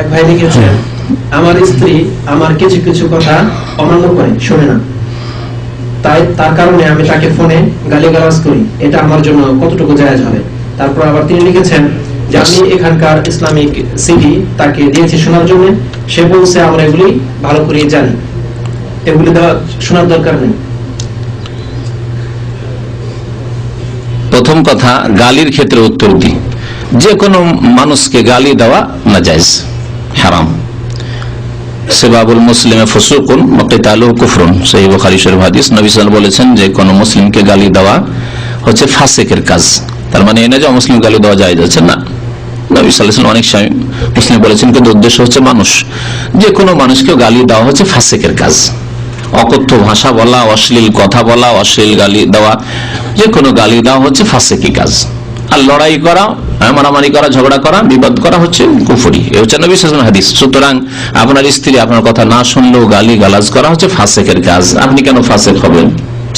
এক ভাই লিখেছেন আমার স্ত্রী আমার কিছু কিছু কথা অমান্য করে, শোনে না। তাই তার কারণে আমি তাকে ফোনে গালিগালাজ করি। এটা আমার জন্য কতটুকু জায়েজ হবে? তারপর আবার তিনি লিখেছেন যে, আমি এখানকার ইসলামিক তাকে দিয়েছি শোনার জন্য। সে বলছে, আমরা এগুলি ভালো করে জানি। এগুলি দেওয়া, শোনার দরকার নেই। প্রথম কথা, গালির ক্ষেত্রে উত্তর দিই। যে কোনো মানুষকে গালি দেওয়া না যায়জ হারাম। সেবাবুল মুসলিমে ফসুকুন মকিতালু কুফরুন। সেই বুখারী শরীফ হাদিস নবী সাল্লাল্লাহু বলেছেন যে কোনো মুসলিমকে গালি দেওয়া হচ্ছে ফাসিকের কাজ। তার মানে এনে যে মুসলিম গালি দেওয়া যায় যাচ্ছে না। অনেক মুসলিম বলেছেন, কিন্তু উদ্দেশ্য হচ্ছে মানুষ। যে কোনো মানুষকে গালি দেওয়া হচ্ছে ফাসিকের কাজ। অকথ্য ভাষা বলা, অশ্লীল কথা বলা, অশ্লীল গালি দেওয়া যে কোনো গালি দেওয়া হচ্ছে ফাসেকি কাজ। আর লড়াই করা হ্যাঁ, মারামারি করা ঝগড়া করা বিবাদ করা হচ্ছে কুফুরি। এ হচ্ছে নবী আলাইহি হাদিস। সুতরাং আপনার স্ত্রী আপনার কথা না শুনলেও গালি গালাজ করা হচ্ছে ফাসেকের কাজ। আপনি কেন ফাঁসেক হবেন?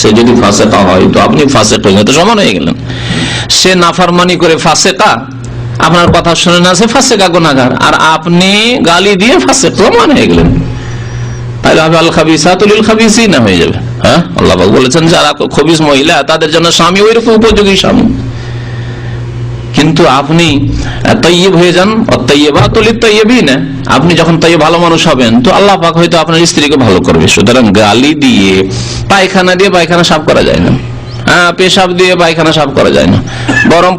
সে যদি ফাঁসেকা হয় তো আপনি ফাসেক হয়ে তো সমান হয়ে গেলেন। সে নাফারমানি করে ফাসেকা আপনার কথা শুনে না সে ফাসেকা গুনাগার আর আপনি গালি দিয়ে ফাসেক প্রমাণ হয়ে গেলেন। তাহলে হবে আল খাবিসাতুল না হয়ে যাবে। হ্যাঁ আল্লাহ বলেছেন যারা খবিস মহিলা তাদের জন্য স্বামী ওই রকম উপযোগী স্বামী। কিন্তু আপনি তৈয়ব হয়ে যান না আপনি যখন তাই ভালো মানুষ হবেন, তো আল্লাহ পাক হয়তো আপনার স্ত্রীকে ভালো করবে। সুতরাং গালি দিয়ে পায়খানা দিয়ে পায়খানা সাফ করা যায় না। হ্যাঁ পেশাব দিয়ে পায়খানা সাফ করা যায় না। বরং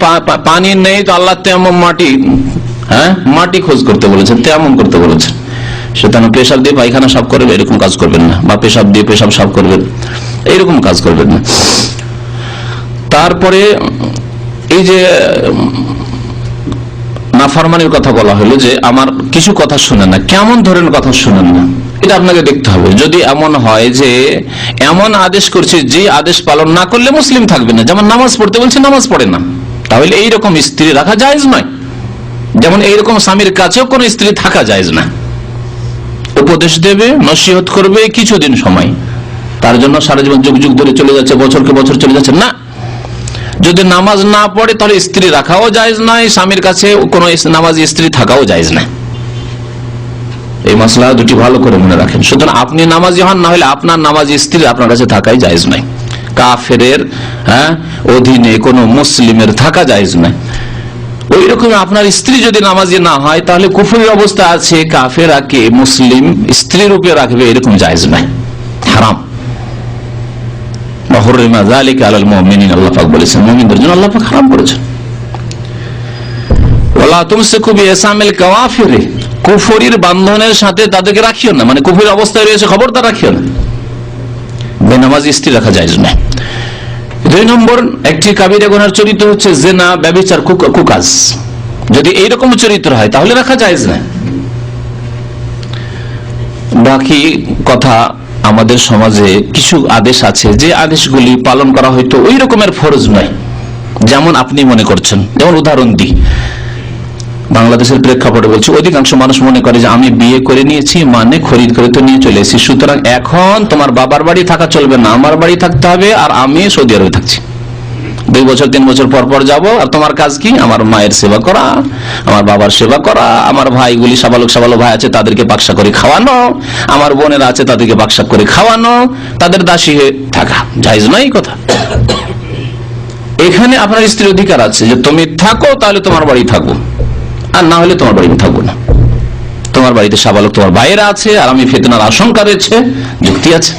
পানি নেই তো আল্লাহ তেমন মাটি হ্যাঁ মাটি খোঁজ করতে বলেছেন, তেমন করতে বলেছেন। সুতরাং পেশাব দিয়ে পায়খানা সাফ করবে এরকম কাজ করবেন না। বা পেশাব দিয়ে পেশাব সাফ করবেন, এইরকম কাজ করবেন না। তারপরে এই যে নাফরমানির কথা বলা হলো যে আমার কিছু কথা শুনেন না, কেমন ধরনের কথা শুনেন না? এটা আপনাকে দেখতে হবে। যদি এমন হয় যে, এমন আদেশ করছে যে আদেশ পালন না করলে মুসলিম থাকবে না, যেমন নামাজ পড়তে বলছে নামাজ পড়ে না, তাহলে এইরকম স্ত্রী রাখা জায়েজ নয়। যেমন এইরকম স্বামীর কাছেও কোনো স্ত্রী থাকা জায়েজ না। উপদেশ দেবে, নসিহত করবে কিছুদিন সময়। তার জন্য সারা জীবন যুগ যুগ ধরে চলে যাচ্ছে, বছরকে বছর চলে যাচ্ছে। না যদি নামাজ না পড়ে, তাহলে স্ত্রী রাখাও জায়েজ নাই স্বামীর কাছে কোনো নামাজ স্ত্রী থাকাও জায়েজ না এই মশলা দুটি ভালো করে মনে রাখেন। সুতরাং আপনি নামাজি হন, না হলে আপনার নামাজি স্ত্রী আপনার কাছে থাকাই জায়েজ নাই কাফের হ্যাঁ অধীনে কোনো মুসলিমের থাকা জায়েজ নাই ওই রকম আপনার স্ত্রী যদি নামাজি না হয়, তাহলে কুফুরের অবস্থা আছে কাফেরাকে মুসলিম স্ত্রী রূপে রাখবে, এরকম জায়েজ নাই হারাম। মানে একটি কাবিরা গুনার চরিত্র হচ্ছে জেনা, ব্যবিচার, কুক- কুকাজ। যদি এইরকম চরিত্র হয়, তাহলে রাখা যায় বাকি কথা আমাদের সমাজে কিছু আদেশ আছে, যে আদেশগুলি পালন করা হয়তো ওই রকমের ফরজ নয়। যেমন আপনি মনে করছেন, যেমন উদাহরণ দিই। বাংলাদেশের প্রেক্ষাপটে বলছি, অধিকাংশ মানুষ মনে করে যে আমি বিয়ে করে নিয়েছি মানে খরিদ করে তো নিয়ে চলে এসেছি। সুতরাং এখন তোমার বাবার বাড়ি থাকা চলবে না, আমার বাড়ি থাকতে হবে আর আমি সৌদি আরবে থাকছি। দুই বছর, তিন বছর পর পর যাব। আর তোমার কাজ কি? আমার মায়ের সেবা করা, আমার বাবার সেবা করা, আমার ভাইগুলি সাবালক সাবালক ভাই আছে, তাদেরকে বাক্সা করে খাওয়ানো, আমার বোনেরা আছে, তাদেরকে বাক্সা করে খাওয়ানো, তাদের দাসী হয়ে থাকা। জায়জ নয় কথা। এখানে আপনার স্ত্রীর অধিকার আছে যে তুমি থাকো, তাহলে তোমার বাড়ি থাকো। আর না হলে তোমার বাড়িতে থাকব না। তোমার বাড়িতে সাবালক তোমার বাইরে আছে, আর আমি ফেতনার আশঙ্কা রয়েছে, যুক্তি আছে।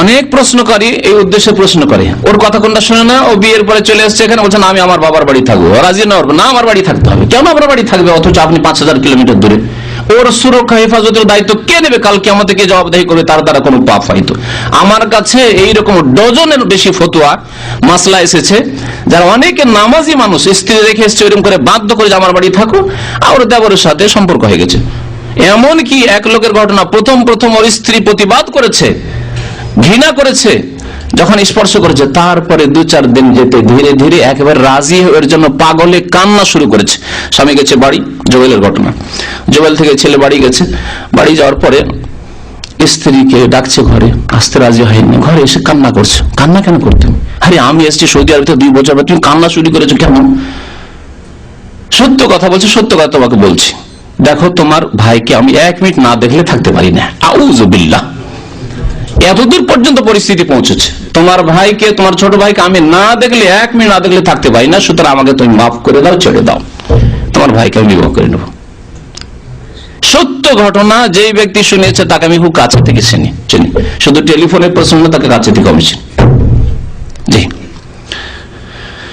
অনেক প্রশ্নকারী এই উদ্দেশ্যে প্রশ্ন করে। ওর কথা কোনটা শুনে না, ও বিয়ের পরে চলে এসছে এখানে, বলছে, না, আমি আমার বাবার বাড়ি থাকব। রাজি না না, আমার বাড়ি থাকতে হবে। কেন আমার বাড়ি থাকবে? অথচ আপনি পাঁচ হাজার কিলোমিটার দূরে। ওর সুরক্ষা, হেফাজতের দায়িত্ব কে নেবে? কালকে আমাদেরকে জবাবদাহি করবে? তার দ্বারা কোনো পাপ হয়তো আমার কাছে এইরকম ডজনের বেশি ফতুয়া মাসলা এসেছে, যারা অনেকে নামাজি মানুষ, স্ত্রী রেখে এসছে ওইরকম করে বাধ্য করে আমার বাড়ি থাকো আর দেবরের সাথে সম্পর্ক হয়ে গেছে। এমন কি এক লোকের ঘটনা, প্রথম প্রথম ওর স্ত্রী প্রতিবাদ করেছে ঘৃণা করেছে, যখন স্পর্শ করেছে, তারপরে দু চার দিন যেতে ধীরে ধীরে একেবারে রাজি এর জন্য পাগলে কান্না শুরু করেছে। স্বামী গেছে বাড়ি, জোয়েলের ঘটনা। জোয়েল থেকে ছেলে বাড়ি গেছে। বাড়ি যাওয়ার পরে স্ত্রীকে ডাকছে ঘরে, আসতে রাজি হয়নি। ঘরে এসে কান্না করছে। কান্না কেন করতে? আরে আমি এসেছি সৌদি আরবে দুই বছর তুমি কান্না শুরু করেছ কেন? সত্য কথা বলছি, সত্য কথা তোমাকে বলছি। দেখো, তোমার ভাইকে আমি এক মিনিট না দেখলে থাকতে পারি না। আউজবিল্লাহ এতদূর পর্যন্ত পরিস্থিতি পৌঁছেছে। তোমার ভাইকে, তোমার ছোট ভাইকে আমি না দেখলে, এক মিনিট না দেখলে থাকতে পারি না। সুতরাং আমাকে তুমি মাফ করে দাও, ছেড়ে দাও। তোমার ভাইকে আমি বিবাহ করে নেব। সত্য ঘটনা যেই ব্যক্তি শুনেছে, তাকে আমি খুব কাছে থেকে চিনি চিনি। শুধু টেলিফোনের প্রসঙ্গ তাকে কাছে থেকে আমি চিনি। জি।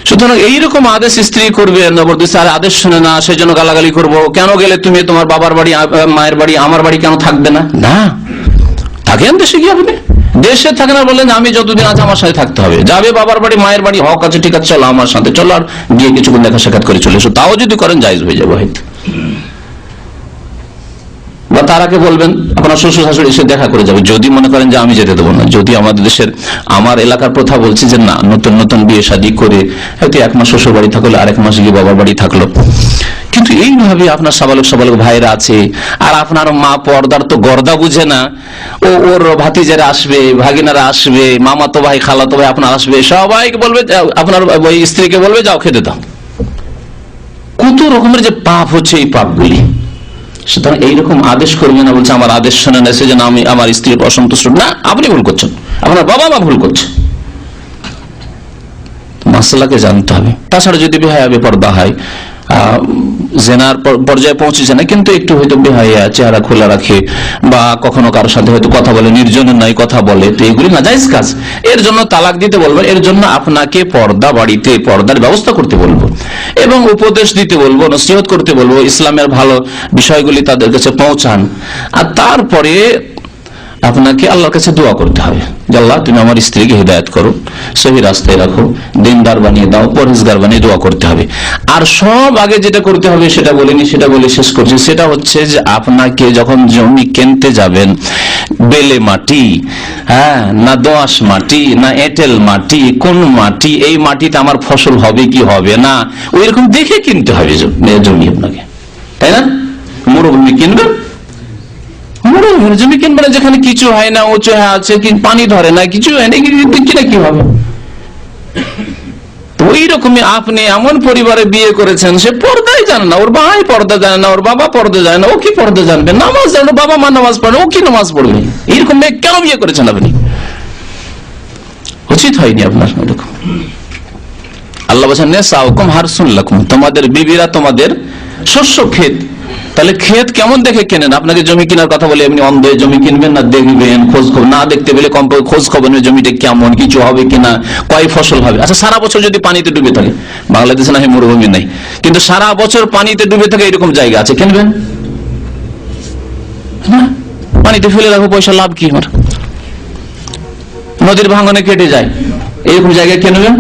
সুতরাং এইরকম আদেশ স্ত্রী করবে জবরদস্তি আর আদেশ শুনে না সেই জন্য গালাগালি করব। কেন গেলে তুমি তোমার বাবার বাড়ি মায়ের বাড়ি, আমার বাড়ি কেন থাকবে না? না। থাকেন, দেশে গিয়ে আপনি? দেশে থাকে না বললেন আমি যতদিন আছে আমার সাথে থাকতে হবে। যাবে বাবার বাড়ি, মায়ের বাড়ি, হক আছে, ঠিক আছে, চলো আমার সাথে, চলো আর গিয়ে কিছুক্ষণ দেখা সাক্ষাৎ করে চলে এসো। তাও যদি করেন, জায়জ হয়ে যাবে হয়তো। বা তার আগে বলবেন, আপনার শ্বশুর শাশুড়ি এসে দেখা করে যাবে। যদি মনে করেন যে আমি যেতে দেবো না, যদি আমাদের দেশের, আমার এলাকার প্রথা বলছি যে না, নতুন নতুন বিয়ে শাদী করে, হয়তো এক মাস শ্বশুর বাড়ি থাকল, আরেক মাস গিয়ে বাবার বাড়ি থাকল। কিন্তু এইভাবে আপনার সাবালক সাবালক ভাইরা আছে, আর আপনার মা পর্দার তো গর্দা বুঝে না। ও, ওর ভাতিজারা আসবে, ভাগিনারা আসবে, মামাতো ভাই, খালাতো ভাই আপনার আসবে, সবাইকে বলবে আপনার ওই স্ত্রীকে বলবে, যাও, খেতে দাও। কত রকমের যে পাপ হচ্ছে এই পাপগুলি। সুতরাং এইরকম আদেশ করবে না, বলছে, আমার আদেশ শোনে না, সেজন্য আমি আমার স্ত্রীর অসন্তুষ্ট না। আপনি ভুল করছেন। আপনার বাবা মা ভুল করছে। মাসালাকে জানতে হবে। তাছাড়া যদি বেহায়া বেপর্দা হয় জেনার পর- পর্যায়ে পৌঁছেছে না, কিন্তু একটু হয়তো বেহাইয়া চেহারা খোলা রাখে বা কখনো কারোর সাথে হয়তো কথা বলে, নির্জনের নাই কথা বলে, তো এগুলি না যাইজ কাজ। এর জন্য তালাক দিতে বলব, এর জন্য আপনাকে পর্দা বাড়িতে, পর্দার ব্যবস্থা করতে বলব এবং উপদেশ দিতে বলব, নসিহত করতে বলব, ইসলামের ভালো বিষয়গুলি তাদের কাছে পৌঁছান। আর তারপরে আপনাকে আল্লাহর কাছে দোয়া করতে হবে। যে আল্লাহ, তুমি আমার স্ত্রীকে হৃদায়ত করো, সহি রাস্তায় রাখো, দিনদার বানিয়ে দাও, পরহেজগার বানিয়ে দোয়া করতে হবে। আর সব আগে যেটা করতে হবে, সেটা বলিনি, সেটা বলে শেষ করছি। সেটা হচ্ছে যে আপনাকে যখন জমি কিনতে যাবেন, বেলে মাটি হ্যাঁ না দোআঁশ মাটি, না এঁটেল মাটি, কোন মাটি, এই মাটিতে আমার ফসল হবে কি হবে না ওই রকম দেখে কিনতে হবে জমি আপনাকে। তাই না? মরুভূমি কিনবেন? জমি কিনবে যেখানে কিছু হয় না, উঁচু হয়ে আছে, কি পানি ধরে না, কিছু কিনে কি হবে? আপনি এমন পরিবারে বিয়ে করেছেন, সে পর্দাই জানে না, ওর ভাই পর্দা জানে না, ওর বাবা পর্দা জানে না, ও কি পর্দা জানবে? নামাজ জানে বাবা মা নামাজ পড়ে ও কি নামাজ পড়বে? এইরকম মেয়ে কেন বিয়ে করেছেন আপনি? উচিত হয়নি আপনার এরকম। আল্লাহ বলছেন তোমাদের বিবিরা তোমাদের শস্য ক্ষেত তাহলে ক্ষেত কেমন দেখে কেনেন? আপনাকে জমি কেনার কথা বলে এমনি অন্ধ জমি কিনবেন না, দেখবেন খোঁজ খবর। না দেখতে পেলে কম খোঁজ খবর নেই জমিটা কেমন, কিছু হবে কিনা, কয় ফসল হবে? আচ্ছা সারা বছর যদি পানিতে ডুবে থাকে, বাংলাদেশে না মরুভূমি নাই, কিন্তু সারা বছর পানিতে ডুবে থাকে এরকম জায়গা আছে, কিনবেন? পানিতে ফেলে রাখো, পয়সা লাভ কি আমার? নদীর ভাঙনে কেটে যায় এইরকম জায়গায় কিনবেন?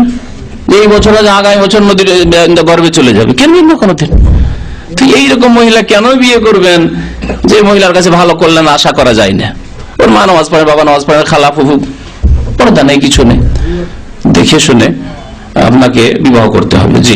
এই বছর আগামী বছর নদীর গর্বে চলে যাবে, কিনবেন না কোনোদিন? তো এইরকম মহিলা কেন বিয়ে করবেন যে মহিলার কাছে ভালো কল্যাণ আশা করা যায় না? ওর মা নামাজ পড়ে, বাবা নামাজ পড়ে, খালা ফুফু পর্দা নেই কিছু নেই। দেখে শুনে আপনাকে বিবাহ করতে হবে, জি।